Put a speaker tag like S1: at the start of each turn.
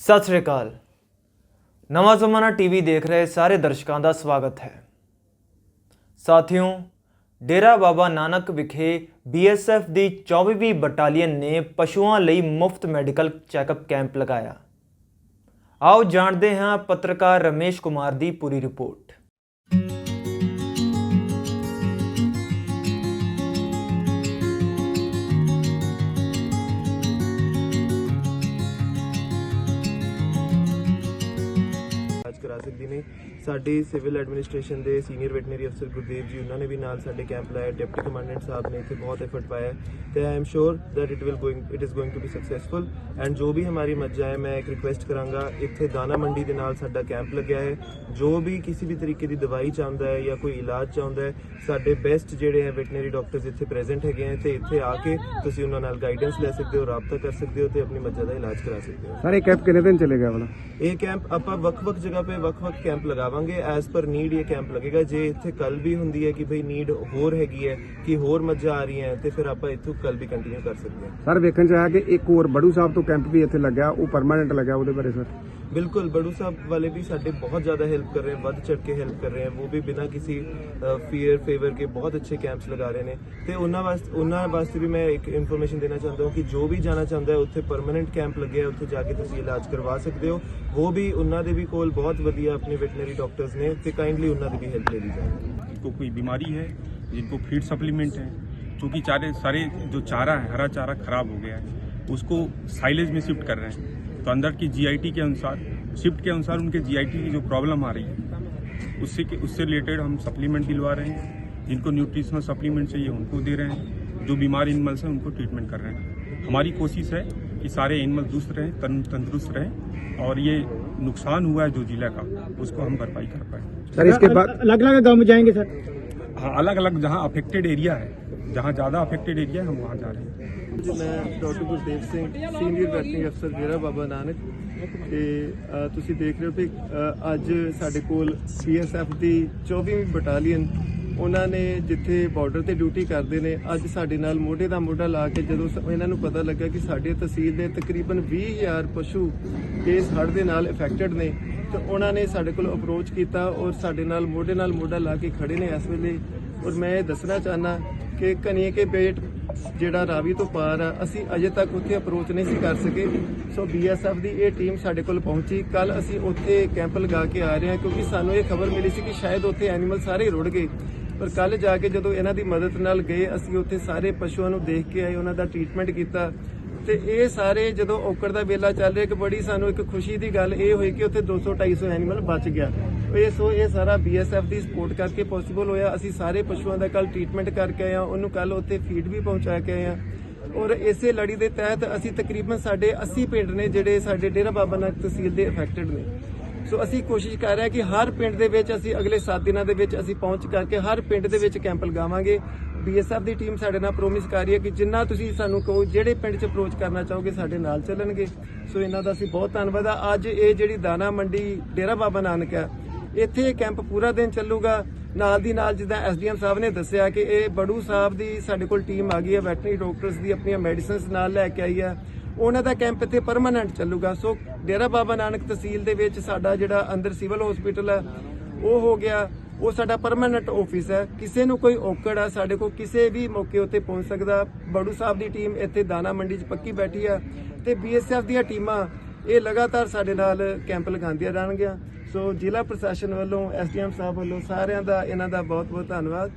S1: ਸਤਿ ਸ੍ਰੀ ਅਕਾਲ। ਨਵਾਂ ਜ਼ਮਾਨਾ ਟੀਵੀ ਦੇਖ ਰਹੇ ਸਾਰੇ ਦਰਸ਼ਕਾਂ ਦਾ ਸਵਾਗਤ ਹੈ। ਸਾਥੀਓ, ਡੇਰਾ ਬਾਬਾ ਨਾਨਕ ਵਿਖੇ ਬੀਐਸਐਫ ਦੀ 24ਵੀਂ ਬਟਾਲੀਅਨ ਨੇ ਪਸ਼ੂਆਂ ਲਈ ਮੁਫਤ ਮੈਡੀਕਲ ਚੈੱਕਅਪ ਕੈਂਪ ਲਗਾਇਆ। ਆਓ ਜਾਣਦੇ ਹਾਂ ਪੱਤਰਕਾਰ ਰਮੇਸ਼ ਕੁਮਾਰ ਦੀ ਪੂਰੀ ਰਿਪੋਰਟ।
S2: ਇਲਾਜ ਕਰਾ ਸਕਦੀ ਸਾਡੇ ਸਿਵਲ ਐਡਮਿਨਿਸਟ੍ਰੇਸ਼ਨ ਦੇ ਸੀਨੀਅਰ ਵੈਟਰਨਰੀ ਅਫਸਰ ਗੁਰਦੇਵ ਜੀ ਉਹਨਾਂ ਨੇ ਵੀ ਨਾਲ ਸਾਡੇ ਕੈਂਪ ਲਾਇਆ। ਡਿਪਟੀ ਕਮਾਂਡੈਂਟ ਸਾਹਿਬ ਨੇ ਇੱਥੇ ਬਹੁਤ ਐਫਰਟ ਪਾਇਆ। ਤੇ I am sure that it will going it is going to be successful and ਜੋ ਵੀ ਹਮਾਰੀ ਮੱਝਾਂ ਹੈ ਮੈਂ ਇੱਕ ਰਿਕੁਐਸਟ ਕਰਾਂਗਾ ਇੱਥੇ ਦਾਣਾ ਮੰਡੀ ਦੇ ਨਾਲ ਸਾਡਾ ਕੈਂਪ ਲੱਗਿਆ ਹੈ। ਜੋ ਵੀ ਕਿਸੇ ਵੀ ਤਰੀਕੇ ਦੀ ਦਵਾਈ ਚਾਹੁੰਦਾ ਹੈ ਜਾਂ ਕੋਈ ਇਲਾਜ ਚਾਹੁੰਦਾ ਹੈ ਸਾਡੇ ਬੈਸਟ ਜਿਹੜੇ ਹੈ ਵੈਟਰਨਰੀ ਡਾਕਟਰਸ ਇੱਥੇ ਪ੍ਰੈਜ਼ੈਂਟ ਹੈਗੇ ਹੈ ਤੇ ਇੱਥੇ ਆ ਕੇ ਤੁਸੀਂ ਉਹਨਾਂ ਨਾਲ ਗਾਈਡੈਂਸ ਲੈ ਸਕਦੇ ਹੋ ਰਾਬਤਾ ਕਰ ਸਕਦੇ ਹੋ ਤੇ ਆਪਣੀ ਮੱਝਾਂ ਦਾ ਇਲਾਜ ਕਰਾ ਸਕਦੇ ਹੋ।
S3: ਸਰ ਇਹ ਕੈਂਪ ਕਿੰਨੇ ਦਿਨ ਚੱਲੇਗਾ ਵਾਲਾ
S2: ਇਹ ਕੈਂਪ ਆਪਾਂ ਵੱਖ-ਵੱਖ ਜਗ੍ਹਾ 'ਤੇ ਵੱਖ-ਵੱਖ ਕੈਂਪ ਲਗਾਵਾਂਗੇ ਐਸ ਪਰ ਨੀਡ ਇਹ ਕੈਂਪ ਲੱਗੇਗਾ। ਜੇ ਇੱਥੇ ਕੱਲ ਵੀ ਹੁੰਦੀ ਹੈ ਕਿ ਭਈ ਨੀਡ ਹੋਰ ਹੈਗੀ ਹੈ, ਕਿ ਹੋਰ ਮੱਝਾਂ ਆ ਰਹੀਆਂ, ਤੇ ਫਿਰ ਆਪਾਂ ਇੱਥੋਂ ਕੱਲ ਵੀ ਕੰਟੀਨਿਊ ਕਰ ਸਕਦੇ ਹਾਂ।
S3: ਸਰ ਵੇਖਣ ਚ ਆਇਆ ਕਿ ਇੱਕ ਹੋਰ ਬੜੂ ਸਾਹਿਬ ਤੋਂ ਕੈਂਪ ਵੀ ਇੱਥੇ ਲੱਗਿਆ, ਉਹ ਪਰਮਾਨੈਂਟ ਲੱਗਾ ਉਹਦੇ ਬਾਰੇ ਸਰ
S2: बिल्कुल, बड़ू साहब वाले भी साढ़े बहुत ज़्यादा हेल्प कर रहे हैं बद चढ़ के हेल्प कर रहे हैं, वो भी बिना किसी फीयर फेवर के बहुत अच्छे कैंप्स लगा रहे हैं। तो उन्होंने उन्होंने वास्ते भी मैं एक इन्फॉर्मेशन देना चाहता हूँ कि जो भी जाना चाहता है उत्तर परमानेंट कैंप लगे हैं, उत्थे जाके इलाज करवा सकते हो। वो भी उन्होंने भी कोल बहुत वाली अपने वेटनरी डॉक्टर्स ने तो काइंडली उन्होंने भी हेल्प ले ली जाए।
S4: जिनको कोई बीमारी है, जिनको फ़ीड सप्लीमेंट है क्योंकि चारे, सारे जो चारा है, हरा चारा खराब हो गया है, उसको साइलेज में शिफ्ट कर रहे हैं। तो अंदर की जीआईटी के अनुसार शिफ्ट के अनुसार उनके जीआईटी की जो प्रॉब्लम आ रही है उससे के उससे रिलेटेड हम सप्लीमेंट दिलवा रहे हैं। जिनको न्यूट्रिशनल सप्लीमेंट चाहिए उनको दे रहे हैं। जो बीमार एनिमल्स हैं उनको ट्रीटमेंट कर रहे हैं। हमारी कोशिश है कि सारे एनिमल दुरुस्त रहें तन तंदुरुस्त रहें और ये नुकसान हुआ है जो जिला का उसको हम भरपाई कर पाए।
S3: सर इसके बाद
S5: अलग अलग गाँव में जाएँगे सर?
S4: हाँ अलग अलग जहाँ अफेक्टेड एरिया है जहाँ ज़्यादा अफेक्टेड एरिया है हम वहाँ जा रहे हैं
S2: ਜੀ ਮੈਂ doctor Gurdev Singh senior veterinary ਅਫਸਰ ਡੇਰਾ ਬਾਬਾ ਨਾਨਕ ਤੇ ਅ, ਤੁਸੀਂ ਦੇਖ ਰਹੇ ਹੋ ਕਿ ਅ, ਅੱਜ ਸਾਡੇ ਕੋਲ ਸੀਐਸਐਫ ਦੀ 24ਵੀਂ ਬਟਾਲੀਅਨ ਉਹਨਾਂ ਨੇ ਜਿੱਥੇ ਬਾਰਡਰ ਤੇ ਡਿਊਟੀ ਕਰਦੇ ਨੇ ਅੱਜ ਸਾਡੇ ਨਾਲ ਮੋਢੇ ਦਾ ਮੋਢਾ ਲਾ ਕੇ ਜਦੋਂ ਸ- ਇਹਨਾਂ ਨੂੰ ਪਤਾ ਲੱਗਾ ਕਿ ਸਾਡੇ ਤਹਿਸੀਲ ਦੇ ਤਕਰੀਬਨ 20000 ਪਸ਼ੂ ਇਸ ਹੜ੍ਹ ਦੇ ਨਾਲ ਇਫੈਕਟਡ ਨੇ ਤੇ ਉਹਨਾਂ ਨੇ ਸਾਡੇ ਕੋਲ ਅਪਰੋਚ ਕੀਤਾ ਔਰ ਸਾਡੇ ਨਾਲ ਮੋਢੇ ਨਾਲ ਮੋਢਾ ਲਾ ਕੇ ਖੜੇ ਨੇ ਇਸ ਵੇਲੇ ਔਰ ਮੈਂ ਇਹ ਦੱਸਣਾ ਚਾਹਨਾ ਕਿ ਕਨੀਏ ਕੇ ਬੇਟ ਜਿਹੜਾ ਰਾਵੀ ਤੋਂ ਪਾਰ ਆ, ਅਸੀਂ ਅਜੇ ਤੱਕ ਉੱਥੇ ਅਪਰੋਚ ਨਹੀਂ ਸੀ ਕਰ ਸਕੇ। ਸੋ ਬੀਐਸਐਫ ਦੀ ਇਹ ਟੀਮ ਸਾਡੇ ਕੋਲ ਪਹੁੰਚੀ। ਕੱਲ ਅਸੀਂ ਉੱਥੇ ਕੈਂਪ ਲਗਾ ਕੇ ਆ ਰਹੇ ਹਾਂ, ਕਿਉਂਕਿ ਸਾਨੂੰ ਇਹ ਖਬਰ ਮਿਲੀ ਸੀ ਕਿ ਸ਼ਾਇਦ ਉੱਥੇ ਐਨੀਮਲ ਸਾਰੇ ਰੁੜ ਗਏ। ਪਰ ਕੱਲ ਜਾ ਕੇ ਜਦੋਂ ਇਹਨਾਂ ਦੀ ਮਦਦ ਨਾਲ ਗਏ, ਅਸੀਂ ਉੱਥੇ ਸਾਰੇ ਪਸ਼ੂਆਂ ਨੂੰ ਦੇਖ ਕੇ ਆਏ, ਉਹਨਾਂ ਦਾ ਟ੍ਰੀਟਮੈਂਟ ਕੀਤਾ। ਤੇ ਇਹ ਸਾਰੇ ਜਦੋਂ ਔਕੜ ਦਾ ਵੇਲਾ ਚੱਲ ਰਿਹਾ ਕਿ ਬੜੀ ਸਾਨੂੰ ਇੱਕ ਖੁਸ਼ੀ ਦੀ ਗੱਲ ਇਹ ਹੋਈ ਕਿ ਉੱਥੇ 200 250 ਐਨੀਮਲ ਬਚ ਗਿਆ। ਇਹ ਸੋ ਇਹ ਸਾਰਾ ਬੀਐਸਐਫ ਦੀ ਸਪੋਰਟ ਕਰਕੇ ਪੋਸੀਬਲ ਹੋਇਆ। ਅਸੀਂ ਸਾਰੇ ਪਸ਼ੂਆਂ ਦਾ ਕੱਲ ਟ੍ਰੀਟਮੈਂਟ ਕਰਕੇ ਆਏ ਆ ਉਹਨੂੰ ਕੱਲ ਉੱਥੇ ਫੀਡ ਵੀ ਪਹੁੰਚਾ ਕੇ ਆਏ ਹਾਂ। ਔਰ ਇਸੇ ਲੜੀ ਦੇ ਤਹਿਤ ਅਸੀਂ ਤਕਰੀਬਨ ਸਾਡੇ 80 ਪਿੰਡ ਨੇ ਜਿਹੜੇ ਸਾਡੇ ਡੇਰਾ ਬਾਬਾ ਨਾਨਕ ਤਹਿਸੀਲ ਦੇ ਅਫੈਕਟਡ ਨੇ। ਸੋ ਅਸੀਂ ਕੋਸ਼ਿਸ਼ ਕਰ ਰਹੇ ਹਾਂ ਕਿ ਹਰ ਪਿੰਡ ਦੇ ਵਿੱਚ ਅਸੀਂ ਅਗਲੇ 7 ਦਿਨਾਂ ਦੇ ਵਿੱਚ ਅਸੀਂ ਪਹੁੰਚ ਕਰਕੇ ਹਰ ਪਿੰਡ ਦੇ ਵਿੱਚ ਕੈਂਪ ਲਗਾਵਾਂਗੇ। ਬੀਐਸਐਫ ਦੀ ਟੀਮ ਸਾਡੇ ਨਾਲ ਪ੍ਰੋਮਿਸ ਕਰ ਰਹੀ ਹੈ ਕਿ ਜਿੰਨਾ ਤੁਸੀਂ ਸਾਨੂੰ ਕਹੋ, ਜਿਹੜੇ ਪਿੰਡ 'ਚ ਅਪਰੋਚ ਕਰਨਾ ਚਾਹੋਗੇ ਸਾਡੇ ਨਾਲ ਚੱਲਣਗੇ। ਸੋ ਇਹਨਾਂ ਦਾ ਅਸੀਂ ਬਹੁਤ ਧੰਨਵਾਦ ਆ ਅੱਜ ਇਹ ਜਿਹੜੀ ਦਾਣਾ ਮੰਡੀ, ਡੇਰਾ ਬਾਬਾ ਨਾਨਕ ਹੈ, ਇੱਥੇ ਇਹ ਕੈਂਪ ਪੂਰਾ ਦਿਨ ਚੱਲੂਗਾ। ਨਾਲ ਦੀ ਨਾਲ ਜਿੱਦਾਂ ਐਸਡੀਐਮ ਸਾਹਿਬ ਨੇ ਦੱਸਿਆ ਕਿ ਇਹ ਬੜੂ ਸਾਹਿਬ ਦੀ ਸਾਡੇ ਕੋਲ ਟੀਮ ਆ ਗਈ ਹੈ, ਵੈਟਰਨਰੀ ਡਾਕਟਰਸ ਦੀ, ਆਪਣੀਆਂ ਮੈਡੀਸਿਨਸ ਨਾਲ ਲੈ ਕੇ ਆਈ ਹੈ। ਉਹਨਾਂ ਦਾ ਕੈਂਪ ਇੱਥੇ ਪਰਮਾਨੈਂਟ ਚੱਲੂਗਾ। ਸੋ ਡੇਰਾ ਬਾਬਾ ਨਾਨਕ ਤਹਿਸੀਲ ਦੇ ਵਿੱਚ ਸਾਡਾ ਜਿਹੜਾ ਅੰਦਰ ਸਿਵਲ ਹਸਪੀਟਲ ਹੈ, ਉਹ ਹੋ ਗਿਆ। ਉਹ ਸਾਡਾ ਪਰਮਾਨੈਂਟ ਆਫਿਸ ਹੈ। ਕਿਸੇ ਨੂੰ ਕੋਈ ਔਕੜ ਆ, ਸਾਡੇ ਕੋਲ ਕਿਸੇ ਵੀ ਮੌਕੇ ਉੱਤੇ ਪਹੁੰਚ ਸਕਦਾ। ਬੜੂ ਸਾਹਿਬ ਦੀ ਟੀਮ ਇੱਥੇ ਦਾਣਾ ਮੰਡੀ 'ਚ ਪੱਕੀ ਬੈਠੀ ਆ ਤੇ ਬੀਐਸਐਫ ਦੀਆਂ ਟੀਮਾਂ ਇਹ ਲਗਾਤਾਰ ਸਾਡੇ ਨਾਲ ਕੈਂਪ ਲਗਾਉਂਦੀਆਂ ਰਹਿਣਗੀਆਂ। ਸੋ ਜ਼ਿਲ੍ਹਾ ਪ੍ਰਸ਼ਾਸਨ ਵੱਲੋਂ ਐਸਡੀਐਮ ਸਾਹਿਬ ਵੱਲੋਂ ਸਾਰਿਆਂ ਦਾ, ਇਹਨਾਂ ਦਾ ਬਹੁਤ ਬਹੁਤ ਧੰਨਵਾਦ।